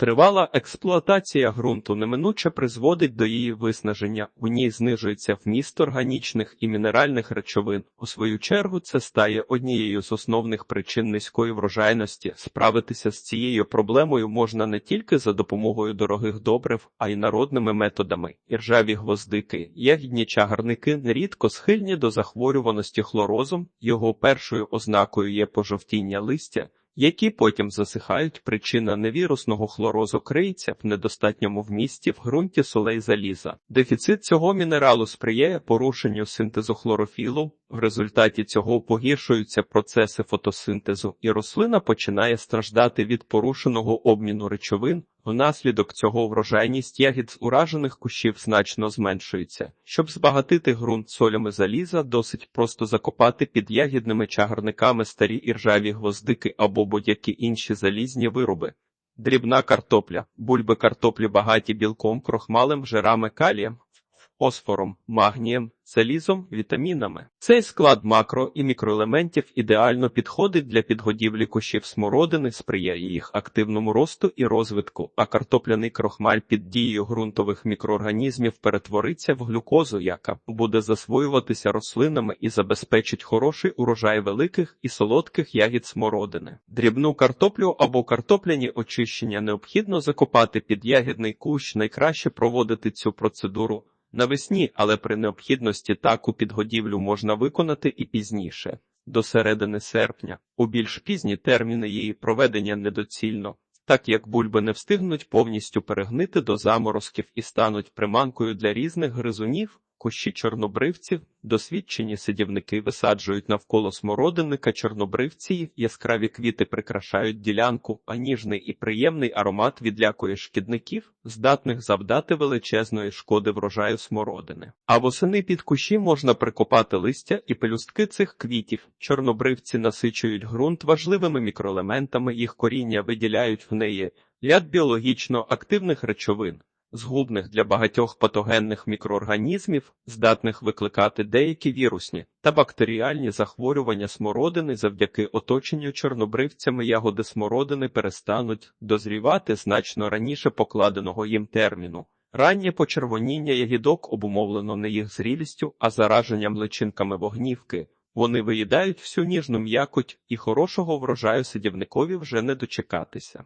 Тривала експлуатація ґрунту неминуче призводить до її виснаження. У ній знижується вміст органічних і мінеральних речовин. У свою чергу, це стає однією з основних причин низької врожайності. Справитися з цією проблемою можна не тільки за допомогою дорогих добрив, а й народними методами. Іржаві гвоздики, ягідні чагарники нерідко схильні до захворюваності хлорозом. Його першою ознакою є пожовтіння листя які потім засихають. Причина невірусного хлорозу криється в недостатньому вмісті в ґрунті солей заліза. Дефіцит цього мінералу сприяє порушенню синтезу хлорофілу. В результаті цього погіршуються процеси фотосинтезу, і рослина починає страждати від порушеного обміну речовин. Внаслідок цього врожайність ягід з уражених кущів значно зменшується. Щоб збагатити ґрунт солями заліза, досить просто закопати під ягідними чагарниками старі іржаві гвоздики або будь-які інші залізні вироби. Дрібна картопля, бульби картоплі багаті білком, крохмалем, жирами, калієм, фосфором, магнієм, залізом, вітамінами. Цей склад макро і мікроелементів ідеально підходить для підгодівлі кущів смородини, сприяє їх активному росту і розвитку, а картопляний крохмаль під дією ґрунтових мікроорганізмів перетвориться в глюкозу, яка буде засвоюватися рослинами і забезпечить хороший урожай великих і солодких ягід смородини. Дрібну картоплю або картопляні очищення необхідно закопати під ягідний кущ. Найкраще проводити цю процедуру. Навесні, але при необхідності таку підгодівлю можна виконати і пізніше, до середини серпня. У більш пізні терміни її проведення недоцільно, так як бульби не встигнуть повністю перегнити до заморозків і стануть приманкою для різних гризунів, Кущі чорнобривців, досвідчені сидівники висаджують навколо смородинника чорнобривці, яскраві квіти прикрашають ділянку, а ніжний і приємний аромат відлякує шкідників, здатних завдати величезної шкоди врожаю смородини. А восени під кущі можна прикопати листя і пелюстки цих квітів. Чорнобривці насичують ґрунт важливими мікроелементами, їх коріння виділяють в неї ряд біологічно активних речовин згубних для багатьох патогенних мікроорганізмів, здатних викликати деякі вірусні та бактеріальні захворювання смородини завдяки оточенню чорнобривцями ягоди смородини перестануть дозрівати значно раніше покладеного їм терміну. Раннє почервоніння ягідок обумовлено не їх зрілістю, а зараженням личинками вогнівки. Вони виїдають всю ніжну м'якоть і хорошого врожаю сидівникові вже не дочекатися.